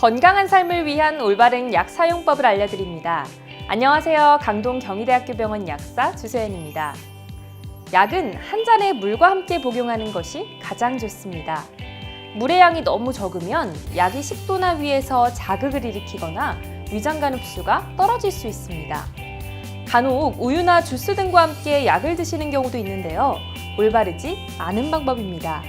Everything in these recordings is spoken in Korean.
건강한 삶을 위한 올바른 약 사용법을 알려드립니다. 안녕하세요. 강동 경희대학교 병원 약사 주소연입니다. 약은 한 잔의 물과 함께 복용하는 것이 가장 좋습니다. 물의 양이 너무 적으면 약이 식도나 위에서 자극을 일으키거나 위장간 흡수가 떨어질 수 있습니다. 간혹 우유나 주스 등과 함께 약을 드시는 경우도 있는데요. 올바르지 않은 방법입니다.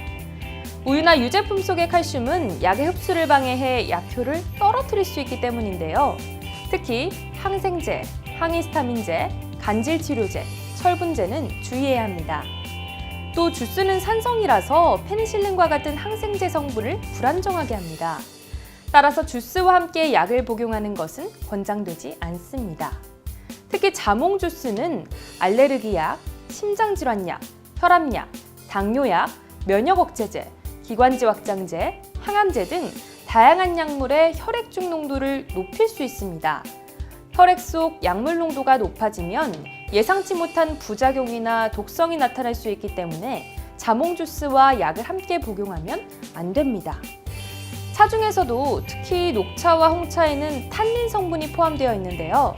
우유나 유제품 속의 칼슘은 약의 흡수를 방해해 약효를 떨어뜨릴 수 있기 때문인데요. 특히 항생제, 항히스타민제, 간질치료제, 철분제는 주의해야 합니다. 또 주스는 산성이라서 페니실린과 같은 항생제 성분을 불안정하게 합니다. 따라서 주스와 함께 약을 복용하는 것은 권장되지 않습니다. 특히 자몽 주스는 알레르기약, 심장질환약, 혈압약, 당뇨약, 면역 억제제, 기관지 확장제, 항암제 등 다양한 약물의 혈액중 농도를 높일 수 있습니다. 혈액 속 약물 농도가 높아지면 예상치 못한 부작용이나 독성이 나타날 수 있기 때문에 자몽 주스와 약을 함께 복용하면 안 됩니다. 차 중에서도 특히 녹차와 홍차에는 탄닌 성분이 포함되어 있는데요.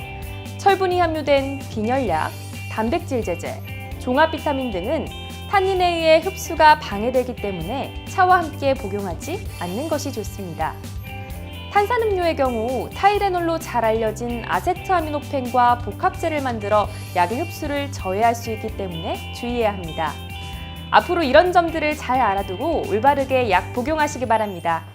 철분이 함유된 빈혈약, 단백질 제제, 종합 비타민 등은 탄닌에 의해 흡수가 방해되기 때문에 차와 함께 복용하지 않는 것이 좋습니다. 탄산음료의 경우 타이레놀로 잘 알려진 아세트아미노펜과 복합제를 만들어 약의 흡수를 저해할 수 있기 때문에 주의해야 합니다. 앞으로 이런 점들을 잘 알아두고 올바르게 약 복용하시기 바랍니다.